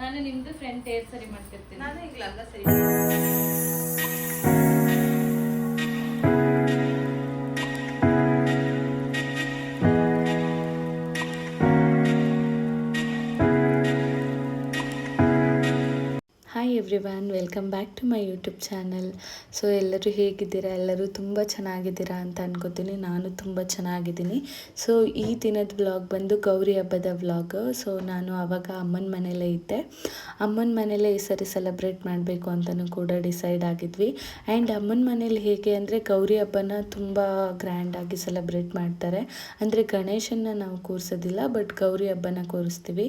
ನಾನು ನಿಮ್ದು friend hair ಸರಿ ಮಾಡ್ತಿರ್ತೀನಿ. ನಾನು ಈಗ ಲಂಗ ಸರಿ. Everyone welcome back to my YouTube channel so ಎಲ್ಲರೂ ಹೇಗಿದ್ದೀರಾ? ಎಲ್ಲರೂ ತುಂಬ ಚೆನ್ನಾಗಿದ್ದೀರಾ ಅಂತ ಅನ್ಕೋತೀನಿ. ನಾನು ತುಂಬ ಚೆನ್ನಾಗಿದ್ದೀನಿ. ಸೊ ಈ ದಿನದ ವ್ಲಾಗ್ ಬಂದು ಗೌರಿ ಹಬ್ಬದ ವ್ಲಾಗ್ ಸೊ ನಾನು ಆವಾಗ ಅಮ್ಮನ ಮನೇಲೇ ಇದ್ದೆ. ಅಮ್ಮನ ಮನೇಲೇ ಈ ಸರಿ ಸೆಲೆಬ್ರೇಟ್ ಮಾಡಬೇಕು ಅಂತಲೂ ಕೂಡ ಡಿಸೈಡ್ ಆಗಿದ್ವಿ. ಆ್ಯಂಡ್ ಅಮ್ಮನ ಮನೇಲಿ ಹೇಗೆ ಅಂದರೆ, ಗೌರಿ ಹಬ್ಬನ ತುಂಬ ಗ್ರ್ಯಾಂಡಾಗಿ ಸೆಲೆಬ್ರೇಟ್ ಮಾಡ್ತಾರೆ. ಅಂದರೆ ಗಣೇಶನ ನಾವು ಕೂರಿಸೋದಿಲ್ಲ ಬಟ್ ಗೌರಿ ಹಬ್ಬನ ಕೂರಿಸ್ತೀವಿ.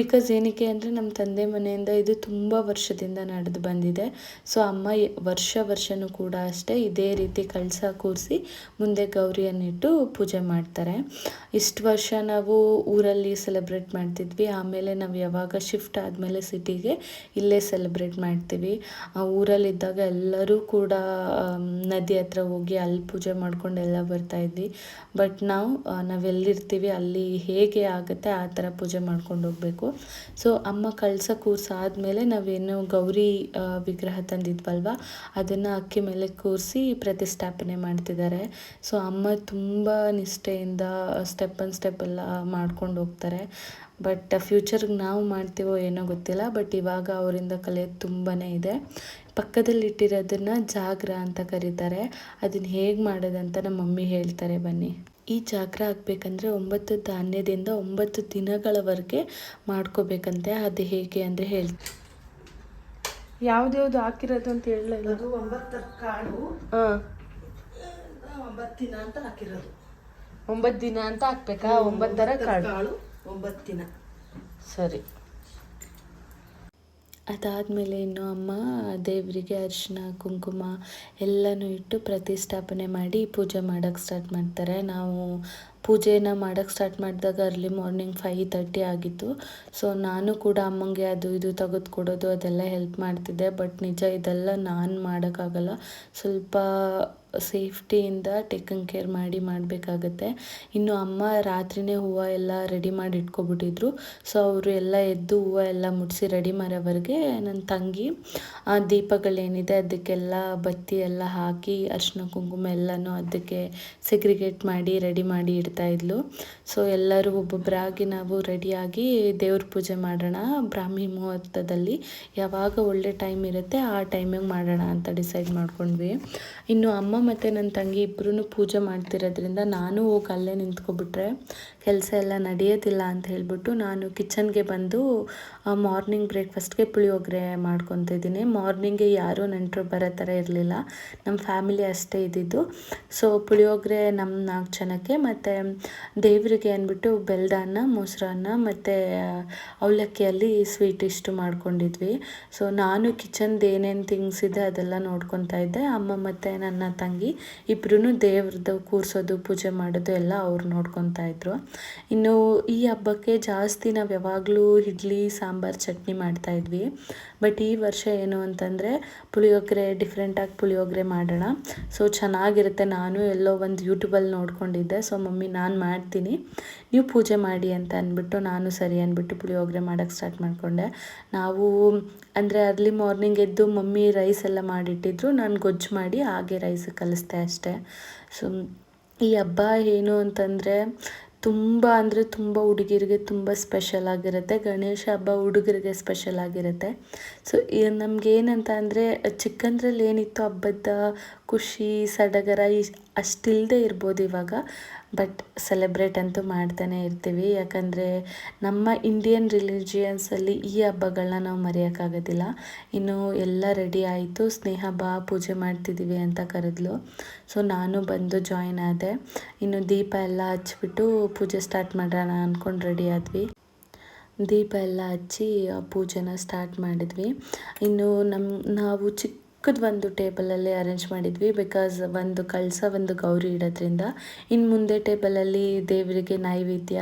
ಬಿಕಾಸ್ ಏನಕ್ಕೆ ಅಂದರೆ, ನಮ್ಮ ತಂದೆ ಮನೆಯಿಂದ ಇದು ತುಂಬ ವರ್ಷದಿಂದ ನಡೆದು ಬಂದಿದೆ. ಸೊ, ಅಮ್ಮ ವರ್ಷ ವರ್ಷನೂ ಕೂಡ ಅಷ್ಟೇ ಇದೇ ರೀತಿ ಕಳಸ ಕೂರಿಸಿ ಮುಂದೆ ಗೌರಿಯನ್ನಿಟ್ಟು ಪೂಜೆ ಮಾಡ್ತಾರೆ. ಇಷ್ಟು ವರ್ಷ ನಾವು ಊರಲ್ಲಿ ಸೆಲೆಬ್ರೇಟ್ ಮಾಡ್ತಿದ್ವಿ. ಆಮೇಲೆ ನಾವು ಯಾವಾಗ ಶಿಫ್ಟ್ ಆದಮೇಲೆ ಸಿಟಿಗೆ ಇಲ್ಲೇ ಸೆಲೆಬ್ರೇಟ್ ಮಾಡ್ತೀವಿ. ಆ ಊರಲ್ಲಿದ್ದಾಗ ಎಲ್ಲರೂ ಕೂಡ ನದಿ ಹತ್ರ ಹೋಗಿ ಅಲ್ಲಿ ಪೂಜೆ ಮಾಡ್ಕೊಂಡು ಎಲ್ಲ ಬರ್ತಾ ಇದ್ವಿ. ಬಟ್ ನಾವು ನಾವೆಲ್ಲಿರ್ತೀವಿ ಅಲ್ಲಿ ಹೇಗೆ ಆಗುತ್ತೆ ಆ ಥರ ಪೂಜೆ ಮಾಡ್ಕೊಂಡು ಹೋಗಬೇಕು. ಸೊ, ಅಮ್ಮ ಕಳಸ ಕೂರ್ಸಾದ್ಮೇಲೆ ನಾವೇನು ಗೌರಿ ವಿಗ್ರಹ ತಂದಿದ್ವಲ್ವ? ಅದನ್ನು ಅಕ್ಕಿ ಮೇಲೆ ಕೂರಿಸಿ ಪ್ರತಿಷ್ಠಾಪನೆ ಮಾಡ್ತಿದ್ದಾರೆ ಸೊ ಅಮ್ಮ ತುಂಬ ನಿಷ್ಠೆಯಿಂದ ಸ್ಟೆಪ್ ಬನ್ ಸ್ಟೆಪ್ ಎಲ್ಲ ಮಾಡ್ಕೊಂಡು ಹೋಗ್ತಾರೆ. ಬಟ್ ಫ್ಯೂಚರ್ಗೆ ನಾವು ಮಾಡ್ತೀವೋ ಏನೋ ಗೊತ್ತಿಲ್ಲ. ಬಟ್ ಇವಾಗ ಅವರಿಂದ ಕಲಿಯೋದು ತುಂಬಾ ಇದೆ. ಪಕ್ಕದಲ್ಲಿ ಇಟ್ಟಿರೋದನ್ನ ಜಾಗ್ರ ಅಂತ ಕರೀತಾರೆ. ಅದನ್ನು ಹೇಗೆ ಮಾಡೋದಂತ ನಮ್ಮ ಮಮ್ಮಿ ಹೇಳ್ತಾರೆ, ಬನ್ನಿ. ಈ ಜಾಗ್ರ ಹಾಕ್ಬೇಕಂದ್ರೆ ಒಂಬತ್ತು ಧಾನ್ಯದಿಂದ ಒಂಬತ್ತು ದಿನಗಳವರೆಗೆ ಮಾಡ್ಕೋಬೇಕಂತೆ. ಅದು ಹೇಗೆ ಅಂದರೆ ಹೇಳ್ ಯಾವ್ದ್ಯಾವ್ದು ಹಾಕಿರೋದು ಅಂತ ಹೇಳಲ್ಲ ಅದು ಒಂಬತ್ತರ ಕಾಳು. ಹಾಂ. ಒಂಬತ್ತು ದಿನ ಅಂತ ಹಾಕಿರೋದು. ಒಂಬತ್ತು ದಿನ ಅಂತ ಹಾಕ್ಬೇಕಾ? ಒಂಬತ್ತರ ಕಾಳು. ಒಂಬತ್ತು ದಿನ. ಸರಿ. ಅದಾದಮೇಲೆ ಇನ್ನು ಅಮ್ಮ ದೇವರಿಗೆ ಅರಿಶಿನ ಕುಂಕುಮ ಎಲ್ಲನೂ ಇಟ್ಟು ಪ್ರತಿಷ್ಠಾಪನೆ ಮಾಡಿ ಪೂಜೆ ಮಾಡೋಕ್ಕೆ ಸ್ಟಾರ್ಟ್ ಮಾಡ್ತಾರೆ. ನಾವು ಪೂಜೆನ ಮಾಡೋಕ್ಕೆ ಸ್ಟಾರ್ಟ್ ಮಾಡಿದಾಗ ಅರ್ಲಿ ಮಾರ್ನಿಂಗ್ ಫೈವ್ ತರ್ಟಿ ಆಗಿತ್ತು. ಸೊ ನಾನು ಕೂಡ ಅಮ್ಮಂಗೆ ಅದು ಇದು ತೆಗೆದು ಕೊಡೋದು ಅದೆಲ್ಲ ಹೆಲ್ಪ್ ಮಾಡ್ತಿದ್ದೆ. ಬಟ್ ನಿಜ ಇದೆಲ್ಲ ನಾನು ಮಾಡೋಕ್ಕಾಗಲ್ಲ. ಸ್ವಲ್ಪ ಸೇಫ್ಟಿಯಿಂದ ಟೇಕನ್ ಕೇರ್ ಮಾಡಿ ಮಾಡಬೇಕಾಗತ್ತೆ. ಇನ್ನು ಅಮ್ಮ ರಾತ್ರಿನೇ ಹೂವು ಎಲ್ಲ ರೆಡಿ ಮಾಡಿ ಇಟ್ಕೊಬಿಟ್ಟಿದ್ರು. ಸೊ ಅವರು ಎಲ್ಲ ಎದ್ದು ಹೂವು ಎಲ್ಲ ಮುಡಿಸಿ ರೆಡಿ ಮಾಡೋವರೆಗೆ ನನ್ನ ತಂಗಿ ಆ ದೀಪಗಳೇನಿದೆ ಅದಕ್ಕೆಲ್ಲ ಬತ್ತಿ ಎಲ್ಲ ಹಾಕಿ ಅರಿಶಿನ ಕುಂಕುಮ ಎಲ್ಲನೂ ಅದಕ್ಕೆ ಸೆಗ್ರಿಗೇಟ್ ಮಾಡಿ ರೆಡಿ ಮಾಡಿ ಇದ್ಲು. ಸೊ ಎಲ್ಲರೂ ಒಬ್ಬೊಬ್ಬರಾಗಿ ನಾವು ರೆಡಿಯಾಗಿ ದೇವ್ರ ಪೂಜೆ ಮಾಡೋಣ ಬ್ರಾಹ್ಮಿ ಮುಹೂರ್ತದಲ್ಲಿ. ಯಾವಾಗ ಒಳ್ಳೆ ಟೈಮ್ ಇರುತ್ತೆ, ಆ ಟೈಮಿಗೆ ಮಾಡೋಣ ಅಂತ ಡಿಸೈಡ್ ಮಾಡ್ಕೊಂಡ್ವಿ. ಇನ್ನು ಅಮ್ಮ ಮತ್ತು ನನ್ನ ತಂಗಿ ಇಬ್ಬರೂ ಪೂಜೆ ಮಾಡ್ತಿರೋದ್ರಿಂದ ನಾನು ಹೋಗಿ ಅಲ್ಲೇ ನಿಂತ್ಕೊಬಿಟ್ರೆ ಕೆಲಸ ಎಲ್ಲ ನಡೆಯೋದಿಲ್ಲ ಅಂತ ಹೇಳ್ಬಿಟ್ಟು ನಾನು ಕಿಚನ್ಗೆ ಬಂದು ಮಾರ್ನಿಂಗ್ ಬ್ರೇಕ್ಫಾಸ್ಟ್ಗೆ ಪುಳಿಯೋಗರೆ ಮಾಡ್ಕೊತಿದ್ದೀನಿ ಮಾರ್ನಿಂಗ್ಗೆ ಯಾರೂ ನೆಂಟರು ಬರೋ ಥರ ಇರಲಿಲ್ಲ. ನಮ್ಮ ಫ್ಯಾಮಿಲಿ ಅಷ್ಟೇ ಇದ್ದಿದ್ದು. ಸೊ ಪುಳಿಯೋಗರೆ ನಮ್ಮ ನಾಲ್ಕು ಜನಕ್ಕೆ ಮತ್ತು ದೇವರಿಗೆ ಅಂದ್ಬಿಟ್ಟು ಬೆಲ್ಲದ ಅನ್ನ ಮೊಸರನ್ನ ಮತ್ತು ಅವಲಕ್ಕಿಯಲ್ಲಿ ಸ್ವೀಟ್ ಇಷ್ಟು ಮಾಡ್ಕೊಂಡಿದ್ವಿ. ಸೊ ನಾನು ಕಿಚನ್ದು ಏನೇನು ಥಿಂಗ್ಸ್ ಇದೆ ಅದೆಲ್ಲ ನೋಡ್ಕೊತಾ ಇದ್ದೆ. ಅಮ್ಮ ಮತ್ತು ನನ್ನ ತಂಗಿ ಇಬ್ಬರೂ ದೇವ್ರದ್ದು ಕೂರಿಸೋದು, ಪೂಜೆ ಮಾಡೋದು ಎಲ್ಲ ಅವ್ರು ನೋಡ್ಕೊತಾ ಇದ್ರು. ಇನ್ನು ಈ ಹಬ್ಬಕ್ಕೆ ಜಾಸ್ತಿ ನಾವು ಯಾವಾಗಲೂ ಇಡ್ಲಿ, ಸಾಂಬಾರು, ಚಟ್ನಿ ಮಾಡ್ತಾ ಇದ್ವಿ. ಬಟ್ ಈ ವರ್ಷ ಏನು ಅಂತಂದರೆ ಪುಳಿಯೋಗರೆ ಡಿಫ್ರೆಂಟಾಗಿ ಪುಳಿಯೋಗರೆ ಮಾಡೋಣ. ಸೊ ಚೆನ್ನಾಗಿರುತ್ತೆ. ನಾನು ಎಲ್ಲೋ ಒಂದು ಯೂಟ್ಯೂಬಲ್ಲಿ ನೋಡ್ಕೊಂಡಿದ್ದೆ. ಸೊ ಮಮ್ಮಿ ನಾನು ಮಾಡ್ತೀನಿ. ನೀವು ಪೂಜೆ ಮಾಡಿ ಅಂತ ಅಂದ್ಬಿಟ್ಟು ನಾನು ಸರಿ ಅಂದ್ಬಿಟ್ಟು ಪುಳಿಯೋಗರೆ ಮಾಡೋಕ್ಕೆ ಸ್ಟಾರ್ಟ್ ಮಾಡಿಕೊಂಡೆ. ನಾವು ಅಂದರೆ ಅರ್ಲಿ ಮಾರ್ನಿಂಗ್ ಎದ್ದು ಮಮ್ಮಿ ರೈಸ್ ಎಲ್ಲ ಮಾಡಿಟ್ಟಿದ್ರು. ನಾನು ಗೊಜ್ಜು ಮಾಡಿ ಹಾಗೆ ರೈಸ್ ಕಲಿಸ್ದೆ ಅಷ್ಟೇ. ಸೊ ಈ ಹಬ್ಬ ಏನು ಅಂತಂದರೆ ತುಂಬ ಅಂದರೆ ತುಂಬ ಹುಡುಗಿರಿಗೆ ತುಂಬ ಸ್ಪೆಷಲ್ ಆಗಿರುತ್ತೆ. ಗಣೇಶ ಹಬ್ಬ ಹುಡುಗರಿಗೆ ಸ್ಪೆಷಲ್ ಆಗಿರುತ್ತೆ. ಸೊ ನಮ್ಗೆ ಏನಂತ ಅಂದರೆ ಚಿಕ್ಕಂದ್ರಲ್ಲಿ ಏನಿತ್ತು ಹಬ್ಬದ ಖುಷಿ, ಸಡಗರ ಇಸ್ ಅಷ್ಟಿಲ್ಲದೆ ಇರ್ಬೋದು ಇವಾಗ. ಬಟ್ ಸೆಲೆಬ್ರೇಟ್ ಅಂತೂ ಮಾಡ್ತಾನೆ ಇರ್ತೀವಿ. ಯಾಕಂದರೆ ನಮ್ಮ ಇಂಡಿಯನ್ ರಿಲಿಜಿಯನ್ಸಲ್ಲಿ ಈ ಹಬ್ಬಗಳನ್ನ ನಾವು ಮರೆಯೋಕ್ಕಾಗೋದಿಲ್ಲ. ಇನ್ನು ಎಲ್ಲ ರೆಡಿ ಆಯಿತು. ಸ್ನೇಹ ಬಾ, ಪೂಜೆ ಮಾಡ್ತಿದ್ದೀವಿ ಅಂತ ಕರೆದ್ಲು. ಸೊ ನಾನು ಬಂದು ಜಾಯಿನ್ ಆದೆ. ಇನ್ನು ದೀಪ ಎಲ್ಲ ಹಚ್ಬಿಟ್ಟು ಪೂಜೆ ಸ್ಟಾರ್ಟ್ ಮಾಡೋಣ ಅಂದ್ಕೊಂಡು ರೆಡಿ ಆದ್ವಿ. ದೀಪ ಎಲ್ಲ ಹಚ್ಚಿ ಪೂಜೆನ ಸ್ಟಾರ್ಟ್ ಮಾಡಿದ್ವಿ. ಇನ್ನು ನಮ್ಮ ನಾವು ಚಿಕ್ಕ ಚಿಕ್ಕದು ಒಂದು ಟೇಬಲಲ್ಲಿ ಅರೇಂಜ್ ಮಾಡಿದ್ವಿ ಬಿಕಾಸ್ ಒಂದು ಕಳಸ, ಒಂದು ಗೌರಿ ಇಡೋದ್ರಿಂದ. ಇನ್ನು ಮುಂದೆ ಟೇಬಲಲ್ಲಿ ದೇವರಿಗೆ ನೈವೇದ್ಯ,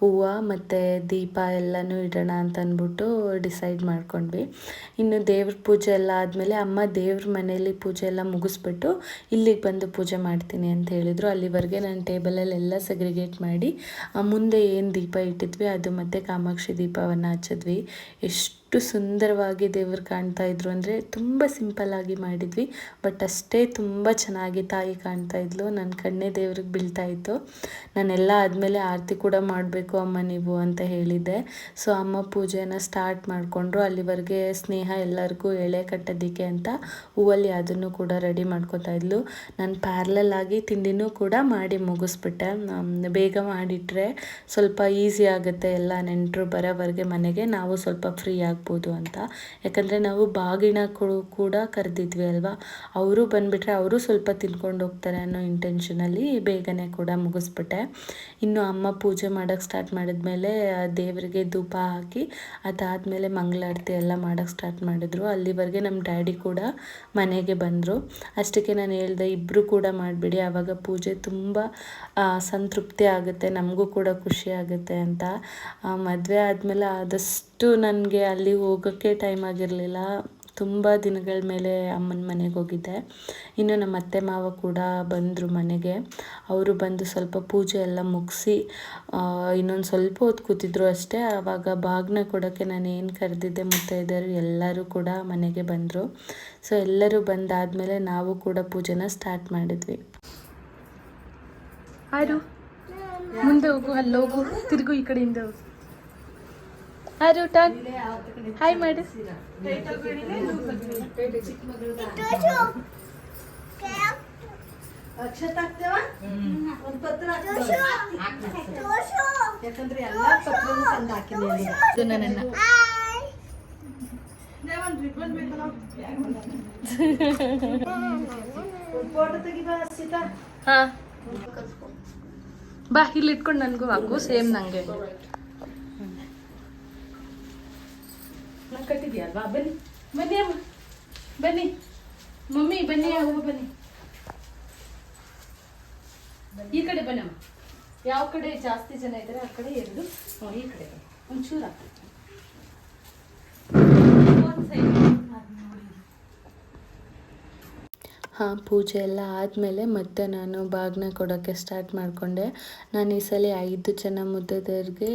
ಹೂವು ಮತ್ತು ದೀಪ ಎಲ್ಲನೂ ಇಡೋಣ ಅಂತ ಅಂದ್ಬಿಟ್ಟು ಡಿಸೈಡ್ ಮಾಡ್ಕೊಂಡ್ವಿ. ಇನ್ನು ದೇವ್ರ ಪೂಜೆ ಎಲ್ಲ ಆದಮೇಲೆ ಅಮ್ಮ ದೇವ್ರ ಮನೆಯಲ್ಲಿ ಪೂಜೆ ಎಲ್ಲ ಮುಗಿಸ್ಬಿಟ್ಟು ಇಲ್ಲಿಗೆ ಬಂದು ಪೂಜೆ ಮಾಡ್ತೀನಿ ಅಂತ ಹೇಳಿದರು. ಅಲ್ಲಿವರೆಗೆ ನಾನು ಟೇಬಲಲ್ಲಿ ಎಲ್ಲ ಸೆಗ್ರಿಗೇಟ್ ಮಾಡಿ ಮುಂದೆ ಏನು ದೀಪ ಇಟ್ಟಿದ್ವಿ, ಅದು ಮತ್ತು ಕಾಮಾಕ್ಷಿ ದೀಪವನ್ನು ಹಚ್ಚಿದ್ವಿ. ಎಷ್ಟು ಸುಂದರವಾಗಿ ದೇವರು ಕಾಣ್ತಾ ಇದ್ರು ಅಂದರೆ ತುಂಬ ಸಿಂಪಲ್ಲಾಗಿ ಮಾಡಿದ್ವಿ. ಬಟ್ ಅಷ್ಟೇ ತುಂಬ ಚೆನ್ನಾಗಿ ತಾಯಿ ಕಾಣ್ತಾ ಇದ್ಲು. ನನ್ನ ಕಣ್ಣೇ ದೇವ್ರಿಗೆ ಬೀಳ್ತಾ ಇತ್ತು. ನಾನೆಲ್ಲ ಆದಮೇಲೆ ಆರತಿ ಕೂಡ ಮಾಡಬೇಕು ಅಮ್ಮ ನೀವು ಅಂತ ಹೇಳಿದ್ದೆ. ಸೊ ಅಮ್ಮ ಪೂಜೆನ ಸ್ಟಾರ್ಟ್ ಮಾಡಿಕೊಂಡ್ರು. ಅಲ್ಲಿವರೆಗೆ ಸ್ನೇಹ ಎಲ್ಲರಿಗೂ ಎಳೆ ಕಟ್ಟೋದಕ್ಕೆ ಅಂತ ಹೂವಲ್ಲಿ ಅದನ್ನು ಕೂಡ ರೆಡಿ ಮಾಡ್ಕೊತಾ ಇದ್ಲು. ನಾನು ಪ್ಯಾರ್ಲಲ್ ಆಗಿ ತಿಂಡಿನೂ ಕೂಡ ಮಾಡಿ ಮುಗಿಸ್ಬಿಟ್ಟೆ. ಬೇಗ ಮಾಡಿಟ್ರೆ ಸ್ವಲ್ಪ ಈಸಿ ಆಗುತ್ತೆ. ಎಲ್ಲ ನೆಂಟರು ಬರೋವರೆಗೆ ಮನೆಗೆ ನಾವು ಸ್ವಲ್ಪ ಫ್ರೀ ಆಗ್ಬೋದು ಅಂತ. ಯಾಕಂದರೆ ನಾವು ಬಾಗಿಣ ಕೂಡ ಕರೆದಿದ್ವಿ ಅಲ್ವಾ? ಅವರು ಬಂದುಬಿಟ್ರೆ ಅವರು ಸ್ವಲ್ಪ ತಿನ್ಕೊಂಡು ಹೋಗ್ತಾರೆ ಅನ್ನೋ ಇಂಟೆನ್ಷನಲ್ಲಿ ಬೇಗನೆ ಕೂಡ ಮುಗಿಸ್ಬಿಟ್ಟೆ. ಇನ್ನು ಅಮ್ಮ ಪೂಜೆ ಮಾಡೋಕ್ಕೆ ಸ್ಟಾರ್ಟ್ ಮಾಡಿದ್ಮೇಲೆ ದೇವರಿಗೆ ಧೂಪ ಹಾಕಿ, ಅದಾದಮೇಲೆ ಮಂಗಳಾರತಿ ಎಲ್ಲ ಮಾಡೋಕ್ಕೆ ಸ್ಟಾರ್ಟ್ ಮಾಡಿದ್ರು. ಅಲ್ಲಿವರೆಗೆ ನಮ್ಮ ಡ್ಯಾಡಿ ಕೂಡ ಮನೆಗೆ ಬಂದರು. ಅಷ್ಟಕ್ಕೆ ನಾನು ಹೇಳ್ದೆ ಇಬ್ಬರು ಕೂಡ ಮಾಡಿಬಿಡಿ ಆವಾಗ ಪೂಜೆ ತುಂಬ ಸಂತೃಪ್ತಿ ಆಗುತ್ತೆ, ನಮಗೂ ಕೂಡ ಖುಷಿ ಆಗುತ್ತೆ ಅಂತ. ಮದುವೆ ಆದಮೇಲೆ ಆದಷ್ಟು ನನಗೆ ಅಲ್ಲಿ ಹೋಗೋಕ್ಕೆ ಟೈಮ್ ಆಗಿರಲಿಲ್ಲ. ತುಂಬ ದಿನಗಳ ಮೇಲೆ ಅಮ್ಮನ ಮನೆಗೆ ಹೋಗಿದ್ದೆ. ಇನ್ನು ನಮ್ಮ ಅತ್ತೆ ಮಾವ ಕೂಡ ಬಂದರು ಮನೆಗೆ. ಅವರು ಬಂದು ಸ್ವಲ್ಪ ಪೂಜೆ ಎಲ್ಲ ಮುಗಿಸಿ ಇನ್ನೊಂದು ಸ್ವಲ್ಪ ಹೊತ್ತು ಕೂತಿದ್ರು ಅಷ್ಟೇ. ಆವಾಗ ಬಾಗ್ನ ಕೊಡೋಕ್ಕೆ ನಾನು ಏನು ಕರೆದಿದ್ದೆ ಮುತ್ತೈದೆಯರು ಎಲ್ಲರೂ ಕೂಡ ಮನೆಗೆ ಬಂದರು. ಸೊ ಎಲ್ಲರೂ ಬಂದಾದಮೇಲೆ ನಾವು ಕೂಡ ಪೂಜೆನ ಸ್ಟಾರ್ಟ್ ಮಾಡಿದ್ವಿ. ಮುಂದೆ ಹೋಗು ಅಲ್ಲಿ ಹೋಗು ತಿರುಗು ಈ ಕಡೆಯಿಂದ ಹೋಗು. ಆರು ಟರ್ನ್ ಹಾಯ್ ಮಾಡಿ ಅಕ್ಷತ ಹಾಕ್ತೇವ ಒಂದು ಪತ್ರ? ಯಾಕಂದ್ರೆ ಎಲ್ಲ ಪತ್ರನೂ ತಂದು ಹಾಕಿನಿ ಅಲ್ಲಿಗೆ. ಇದು ನನ್ನ. ಒಂದ್ ಫೋಟೋ ತೆಗಿಬಾ ಸೀತಾ? ಹಾ. ಬಾ ಇಲ್ಲಿ ಇಟ್ಕೊಂಡು ನನಗೂ ಹಾಕು. ಸೇಮ್ ನಂಗೆ. ನಾನು ಕಟ್ಟಿದ್ಯಲ್ವಾ ಬನ್ನಿ. ಬನ್ನಿ ಅಮ್ಮ. ಬನ್ನಿ. ಮಮ್ಮಿ, ಬನ್ನಿ ಬನ್ನಿ. ಈ ಕಡೆ ಬನ್ನಮ್ಮ ಯಾವ ಕಡೆ ಜಾಸ್ತಿ ಜನ ಇದ್ದಾರೆ, ಆ ಕಡೆ ಎರಡು ಈ ಕಡೆ ಬನ್ನಿ. ಒಂಚೂರು. ಒಂದ್ ಹಾಂ, ಪೂಜೆ ಎಲ್ಲ ಆದಮೇಲೆ ಮತ್ತೆ ನಾನು ಬಾಗ್ನ ಕೊಡೋಕ್ಕೆ ಸ್ಟಾರ್ಟ್ ಮಾಡಿಕೊಂಡೆ. ನಾನು ಈ ಸಲ ಐದು ಜನ ಮುದ್ದದವ್ರಿಗೆ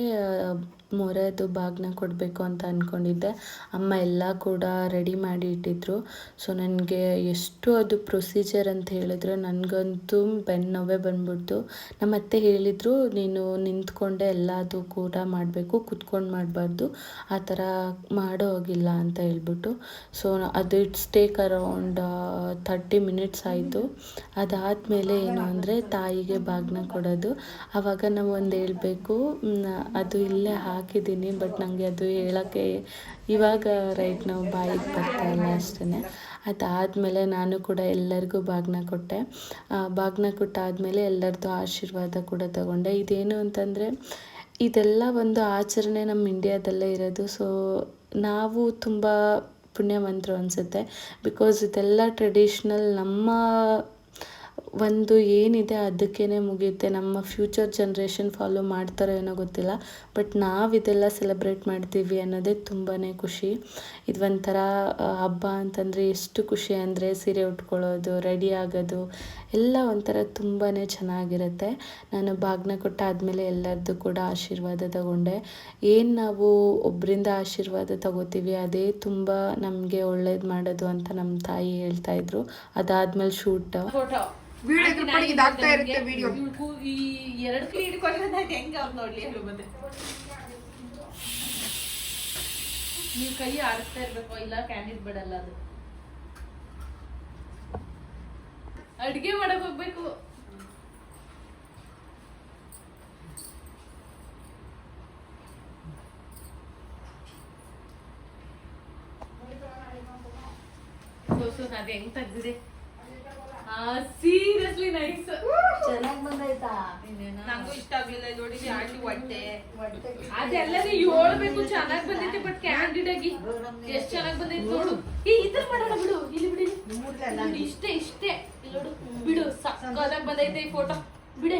ಮೊರೆದು ಬಾಗ್ನ ಕೊಡಬೇಕು ಅಂತ ಅಂದ್ಕೊಂಡಿದ್ದೆ ಅಮ್ಮ ಎಲ್ಲ ಕೂಡ ರೆಡಿ ಮಾಡಿ ಇಟ್ಟಿದ್ರು. ಸೊ ನನಗೆ ಎಷ್ಟು ಅದು ಪ್ರೊಸೀಜರ್ ಅಂತ ಹೇಳಿದ್ರೆ ನನಗಂತೂ ಬೆನ್ನೋವೇ ಬಂದ್ಬಿಡ್ತು. ನಮ್ಮ ಅತ್ತೆ ಹೇಳಿದರು, ನೀನು ನಿಂತ್ಕೊಂಡೆ ಎಲ್ಲದು ಕೂಡ ಮಾಡಬೇಕು, ಕುತ್ಕೊಂಡು ಮಾಡಬಾರ್ದು. ಆ ಥರ ಮಾಡೋ ಹೋಗಿಲ್ಲ ಅಂತ ಹೇಳ್ಬಿಟ್ಟು. ಸೊ ಅದು it's take around thirty minutes ಆಯಿತು. ಅದಾದಮೇಲೆ ಏನು ಅಂದರೆ ತಾಯಿಗೆ ಬಾಗ್ನ ಕೊಡೋದು. ಆವಾಗ ನಾವು ಒಂದು ಹೇಳಬೇಕು ಅದು ಇಲ್ಲೇ ಹಾಕಿದ್ದೀನಿ ಬಟ್ ನನಗೆ ಅದು ಹೇಳೋಕ್ಕೆ ಇವಾಗ ರೈಟ್ ನಾವು ಬಾಯಿಗೆ ಬರ್ತಾ ಇಲ್ಲ ಅಷ್ಟೇ ಅದಾದಮೇಲೆ ನಾನು ಕೂಡ ಎಲ್ಲರಿಗೂ ಬಾಗ್ನ ಕೊಟ್ಟೆ. ಬಾಗಿನ ಕೊಟ್ಟಾದಮೇಲೆ ಎಲ್ಲರದ್ದು ಆಶೀರ್ವಾದ ಕೂಡ ತಗೊಂಡೆ. ಇದೇನು ಅಂತಂದರೆ, ಇದೆಲ್ಲ ಒಂದು ಆಚರಣೆ ನಮ್ಮ ಇಂಡಿಯಾದಲ್ಲೇ ಇರೋದು. ಸೊ ನಾವು ತುಂಬ ಪುಣ್ಯವಂತರು ಅನಿಸುತ್ತೆ. ಬಿಕಾಸ್ ಇದೆಲ್ಲ ಟ್ರೆಡಿಷ್ನಲ್ ನಮ್ಮ ಒಂದು ಏನಿದೆ ಅದಕ್ಕೇ ಮುಗಿಯುತ್ತೆ. ನಮ್ಮ ಫ್ಯೂಚರ್ ಜನ್ರೇಷನ್ ಫಾಲೋ ಮಾಡ್ತಾರೋ ಏನೋ ಗೊತ್ತಿಲ್ಲ. ಬಟ್ ನಾವು ಇದೆಲ್ಲ ಸೆಲೆಬ್ರೇಟ್ ಮಾಡ್ತೀವಿ ಅನ್ನೋದೇ ತುಂಬಾ ಖುಷಿ. ಇದು ಒಂಥರ ಹಬ್ಬ ಅಂತಂದರೆ ಎಷ್ಟು ಖುಷಿ ಅಂದರೆ ಸೀರೆ ಉಟ್ಕೊಳ್ಳೋದು ರೆಡಿ ಆಗೋದು, ಎಲ್ಲ ಒಂಥರ ತುಂಬಾ ಚೆನ್ನಾಗಿರುತ್ತೆ. ನಾನು ಭಾಗ್ನ ಕೊಟ್ಟಾದಮೇಲೆ ಎಲ್ಲರದ್ದು ಕೂಡ ಆಶೀರ್ವಾದ ತಗೊಂಡೆ. ಏನು ನಾವು ಒಬ್ಬರಿಂದ ಆಶೀರ್ವಾದ ತಗೋತೀವಿ, ಅದೇ ತುಂಬ ನಮಗೆ ಒಳ್ಳೇದು ಮಾಡೋದು ಅಂತ ನಮ್ಮ ತಾಯಿ ಹೇಳ್ತಾ ಪಡಿ ಇದಾಗ್ತಾ ಇರುತ್ತೆ ವಿಡಿಯೋ ಈ ಎರಡು ಹೆಂಗ ಅವ್ರು ನೋಡ್ಲಿ ಹೇಳು ಮತ್ತೆ? ನೀವು ಕೈ ಆಡಿಸ್ತಾ ಇರ್ಬೇಕು ಇಲ್ಲ ಕ್ಯಾಂಡಿಡ್ ಬಿಡಲ್ಲ ಅದು. ಅಡ್ಗೆ ಮಾಡಕ್ ಹೋಗ್ಬೇಕು. ಸೊ ಸೊ ಅದು ಹೆಂಗ್ ತೆಗ್ದಿದೆ? ಸೀರಿಯಸ್ಲಿ ನೈಸ್ ಚೆನ್ನಾಗಿ ಬಂದೈತಾ ನಂಗೂ ಇಷ್ಟ ಆಗ್ಲಿಲ್ಲ. ನೋಡಿ ಆಂಟಿ ಹೊಟ್ಟೆ. ಅದೆಲ್ಲನೇ ಹೇಳ್ಬೇಕು ಚೆನ್ನಾಗಿ ಬಂದೈತೆ ಬಟ್ ಕ್ಯಾಂಡಿಡ್ ಆಗಿ. ಎಷ್ಟ್ ಚೆನ್ನಾಗಿ ಬಂದೈತೆ ನೋಡು. ಈ ಇದ್ರ ಮಾಡೋಣ ಬಿಡು. ಇಲ್ಲಿ ಬಿಡಿ. ಇಷ್ಟೇ ಇಷ್ಟೇ. ನೋಡು. ಬಿಡು ಸಕ್ಕದಾಗ ಬಂದೈತೆ ಈ ಫೋಟೋ ಬಿಡೆ.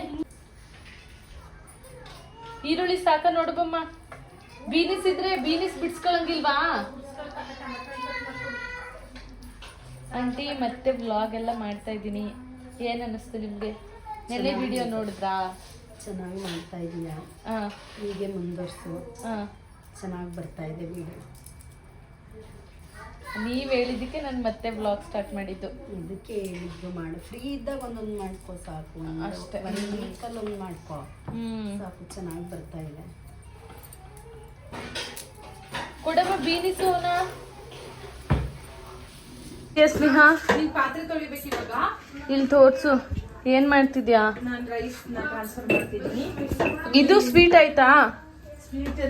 ಈರುಳ್ಳಿ ಸಾಕ ನೋಡ್ಬಮ್ಮ ಬೀನಿಸ್ ಇದ್ರೆ ಬೀನಿಸ್ ಬಿಡ್ಸ್ಕೊಳಂಗಿಲ್ವಾ? ಆಂಟಿ ಮತ್ತೆ ಬ್ಲಾಗ್ ಎಲ್ಲ ಮಾಡ್ತಾ ಇದ್ದೀನಿ. ಏನ್ ಅನ್ನಿಸ್ತು ನಿಮ್ಗೆ? ನೆನೆ ವಿಡಿಯೋ ನೋಡಿದ್ರಾ? ಚೆನ್ನಾಗಿ ಮಾಡ್ತಾ ಇದೀಯಾ? ಹಾಂ ಹೀಗೆ ಮುಂದುವರ್ಸು. ಹಾಂ ಚೆನ್ನಾಗಿ ಬರ್ತಾ ಇದೆ ವಿಡಿಯೋ ನೀವ್ ಹೇಳಿದ್ದಕ್ಕೆ ನಾನು ಮತ್ತೆ ಬ್ಲಾಗ್ ಸ್ಟಾರ್ಟ್ ಮಾಡಿದ್ದು. ಇದಕ್ಕೆ ಹೇಳಿದ್ದು ಮಾಡು. ಫ್ರೀ ಇದ್ದಾಗ ಒಂದೊಂದು ಮಾಡ್ಕೋ ಸಾಕು. ಅಷ್ಟೇ. ಒಂದು ವೀಕಲ್ಲಿ ಒಂದು ಮಾಡ್ಕೋ. ಹ್ಮ್. ಸಾಕು ಚೆನ್ನಾಗಿ ಬರ್ತಾ ಇದೆ. ಕೊಡಮ್ಮ ಬೀನಿಸು ಸ್ನೇಹಾ ನೀನ್ ಪಾತ್ರೆ ತೊಳಿಬೇಕು ಇವಾಗ? ಇಲ್ಲಿ ತೋರ್ಸು. ಏನ್ ಮಾಡ್ತಿದ್ಯಾ? ನಾನು ರೈಸ್ನ ಟ್ರಾನ್ಸ್ಫರ್ ಮಾಡ್ತಿದ್ದೀನಿ. ಇದು ಸ್ವೀಟ್ ಆಯ್ತಾ? ಸ್ವೀಟ್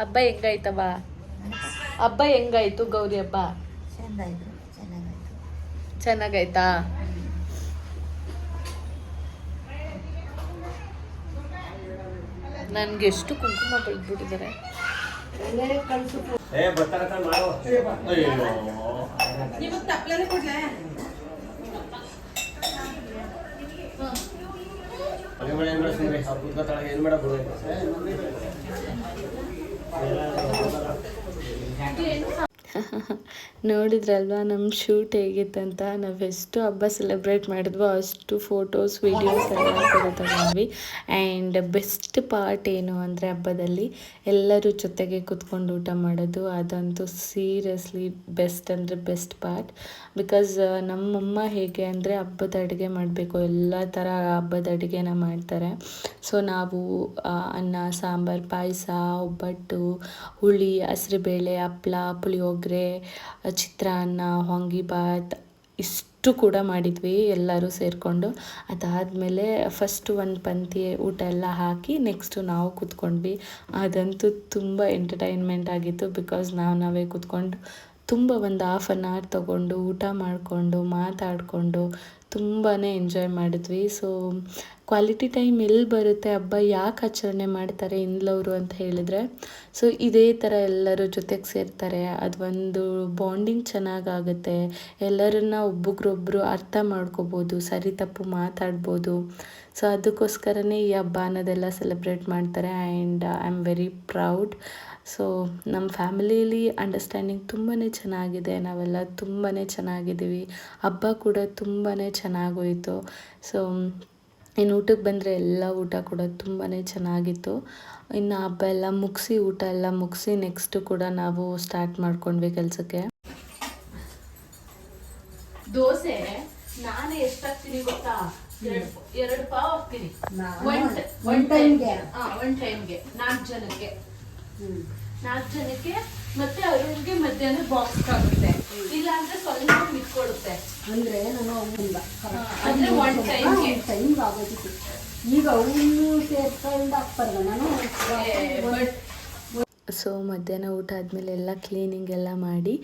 ಹಬ್ಬ ಹೆಂಗಾಯ್ತವ ಹಬ್ಬ ಹೆಂಗಾಯ್ತು ಗೌರಿ ಹಬ್ಬ? ಚೆನ್ನಾಗಾಯ್ತಾ? ನನ್ಗೆ ಎಷ್ಟು ಕುಂಕುಮ ಬೆಳೆದ್ಬಿಟ್ಟಿದ್ದಾರೆ ಹಂಗೆ ನೋಡಿದ್ರಲ್ವಾ ನಮ್ಮ ಶೂಟ್ ಹೇಗಿತ್ತಂತ? ನಾವು ಎಷ್ಟು ಹಬ್ಬ ಸೆಲೆಬ್ರೇಟ್ ಮಾಡಿದ್ವೋ, ಅಷ್ಟು ಫೋಟೋಸ್ ವೀಡಿಯೋಸ್ ಎಲ್ಲ ಕೂಡ ತಗೊಂಡ್ವಿ. ಆ್ಯಂಡ್ ಬೆಸ್ಟ್ ಪಾರ್ಟ್ ಏನು ಅಂದರೆ ಹಬ್ಬದಲ್ಲಿ ಎಲ್ಲರೂ ಜೊತೆಗೆ ಕೂತ್ಕೊಂಡು ಊಟ ಮಾಡೋದು, ಅದಂತೂ ಸೀರಿಯಸ್ಲಿ ಬೆಸ್ಟ್ ಅಂದರೆ ಬೆಸ್ಟ್ ಪಾರ್ಟ್ ಬಿಕಾಸ್ ನಮ್ಮಮ್ಮ ಹೇಗೆ ಅಂದರೆ ಹಬ್ಬದ ಅಡುಗೆ ಮಾಡಬೇಕು, ಎಲ್ಲ ಥರ ಹಬ್ಬದ ಅಡುಗೆನ ಮಾಡ್ತಾರೆ. ಸೊ ನಾವು ಅನ್ನ, ಸಾಂಬಾರು, ಪಾಯಸ, ಒಬ್ಬಟ್ಟು, ಹುಳಿ ಹಸಿರುಬೇಳೆ ಹಪ್ಳ, ಪುಳಿಯೋಗರೆ ಚಿತ್ರಾನ್ನ ವಾಂಗಿಬಾತ್ ಇಷ್ಟು ಕೂಡ ಮಾಡಿದ್ವಿ ಎಲ್ಲರೂ ಸೇರಿಕೊಂಡು. ಅದಾದಮೇಲೆ ಫಸ್ಟ್ ಒಂದು ಪಂಕ್ತಿ ಊಟ ಎಲ್ಲ ಹಾಕಿ ನೆಕ್ಸ್ಟು ನಾವು ಕೂತ್ಕೊಂಡ್ವಿ. ಅದಂತೂ ತುಂಬ ಎಂಟರ್ಟೈನ್ಮೆಂಟ್ ಆಗಿತ್ತು ಬಿಕಾಸ್ ನಾವು ನಾವೇ ಕೂತ್ಕೊಂಡು ತುಂಬ ಒಂದು ಹಾಫ್ ಆನ್ ಅವರ್ ತೊಗೊಂಡು ಊಟ ಮಾಡಿಕೊಂಡು, ಮಾತಾಡಿಕೊಂಡು ತುಂಬಾ ಎಂಜಾಯ್ ಮಾಡಿದ್ವಿ. ಸೊ ಕ್ವಾಲಿಟಿ ಟೈಮ್ ಎಲ್ಲಿ ಬರುತ್ತೆ ಹಬ್ಬ, ಯಾಕೆ ಆಚರಣೆ ಮಾಡ್ತಾರೆ, ಇಂದ್ಲವರು ಅಂತ ಹೇಳಿದರೆ ಸೊ ಇದೇ ಥರ ಎಲ್ಲರೂ ಜೊತೆಗೆ ಸೇರ್ತಾರೆ. ಅದೊಂದು ಬಾಂಡಿಂಗ್ ಚೆನ್ನಾಗಾಗುತ್ತೆ ಎಲ್ಲರನ್ನ ಒಬ್ಬೊಬ್ರೊಬ್ಬರು ಅರ್ಥ ಮಾಡ್ಕೋಬೋದು, ಸರಿ ತಪ್ಪು ಮಾತಾಡ್ಬೋದು. ಸೊ ಅದಕ್ಕೋಸ್ಕರನೇ ಈ ಹಬ್ಬ ಅನ್ನೋದೆಲ್ಲ ಸೆಲೆಬ್ರೇಟ್ ಮಾಡ್ತಾರೆ and I am very proud so ನಮ್ಮ ಫ್ಯಾಮಿಲಿಯಲ್ಲಿ ಅಂಡರ್ಸ್ಟ್ಯಾಂಡಿಂಗ್ ತುಂಬಾ ಚೆನ್ನಾಗಿದೆ. ನಾವೆಲ್ಲ ತುಂಬಾ ಚೆನ್ನಾಗಿದ್ದೀವಿ. ಹಬ್ಬ ಕೂಡ ತುಂಬಾ ಚೆನ್ನಾಗೋಯಿತು ಸೊ ಇನ್ನು ಊಟಕ್ಕೆ ಬಂದರೆ ಎಲ್ಲ ಊಟ ಕೂಡ ತುಂಬಾ ಚೆನ್ನಾಗಿತ್ತು. ಇನ್ನು ಹಬ್ಬ ಎಲ್ಲ ಮುಗಿಸಿ ಊಟ ಎಲ್ಲ ಮುಗಿಸಿ ನೆಕ್ಸ್ಟು ಕೂಡ ನಾವು ಸ್ಟಾರ್ಟ್ ಮಾಡ್ಕೊಂಡ್ವಿ ಕೆಲಸಕ್ಕೆ. ದೋಸೆ? ನಾನು ಎಷ್ಟಾಗ್ತೀನಿ ಗೊತ್ತಾ? ಎರಡು ಪಾವ್ ಹಾಕ್ತೀನಿ. ಒನ್ ಒನ್ ಟೈಮ್ಗೆ ಒನ್ ಟೈಮ್ಗೆ ನಾಲ್ಕು ಜನಕ್ಕೆ. ನಾಲ್ಕು ಜನಕ್ಕೆ ಮತ್ತೆ ಅವ್ರಿಗೆ ಮಧ್ಯಾಹ್ನ ಬಾಕ್ಸ್ ಆಗುತ್ತೆ. ಇಲ್ಲ ಅಂದ್ರೆ ಸ್ವಲ್ಪ ಮಿಕ್ಕೊಡುತ್ತೆ. ಅಂದ್ರೆ ನಾನು ಅವನಿಂದ ಅಂದ್ರೆ ಒನ್ time ಗೆ. ಟೈಮ್ ಆಗೋದಿತ್ತು. ಈಗ ಅವನು ಸೇರ್ಕೊಂಡು ಹಾಕ್ಬಾರ್ದ? ನಾನು ಸೊ ಮಧ್ಯಾಹ್ನ ಊಟ ಆದಮೇಲೆ ಎಲ್ಲ ಕ್ಲೀನಿಂಗ್ ಎಲ್ಲ ಮಾಡಿ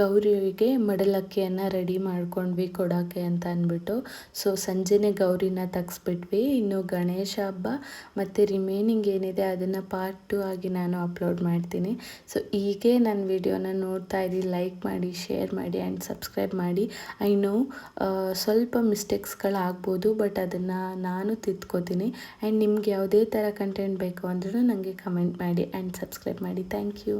ಗೌರಿಗೆ ಮಡಲಕ್ಕಿಯನ್ನು ರೆಡಿ ಮಾಡ್ಕೊಂಡ್ವಿ ಕೊಡೋಕ್ಕೆ ಅಂತ ಅಂದ್ಬಿಟ್ಟು. ಸೊ ಸಂಜೆನೇ ಗೌರಿನ ತೆಗ್ಸ್ಬಿಟ್ವಿ. ಇನ್ನು ಗಣೇಶ ಹಬ್ಬ ಮತ್ತು ರಿಮೈನಿಂಗ್ ಏನಿದೆ ಅದನ್ನು ಪಾರ್ಟ್ ಟು ಆಗಿ ನಾನು ಅಪ್ಲೋಡ್ ಮಾಡ್ತೀನಿ. ಸೊ ಹೀಗೆ ನನ್ನ ವಿಡಿಯೋನ ನೋಡ್ತಾ ಇರಿ ಲೈಕ್ ಮಾಡಿ ಶೇರ್ ಮಾಡಿ ಆ್ಯಂಡ್ ಸಬ್ಸ್ಕ್ರೈಬ್ ಮಾಡಿ. ಐ ನೋ ಸ್ವಲ್ಪ ಮಿಸ್ಟೇಕ್ಸ್ಗಳಾಗ್ಬೋದು ಬಟ್ ಅದನ್ನು ನಾನು ತಿದ್ಕೋತೀನಿ. ಆ್ಯಂಡ್ ನಿಮ್ಗೆ ಯಾವುದೇ ಥರ ಕಂಟೆಂಟ್ ಬೇಕು ಅಂದ್ರೂ ನನಗೆ ಕಮೆಂಟ್ ಮಾಡಿ ಆ್ಯಂಡ್ ಸಬ್ಸ್ಕ್ರೈಬ್ ಮಾಡಿ ಥ್ಯಾಂಕ್ ಯು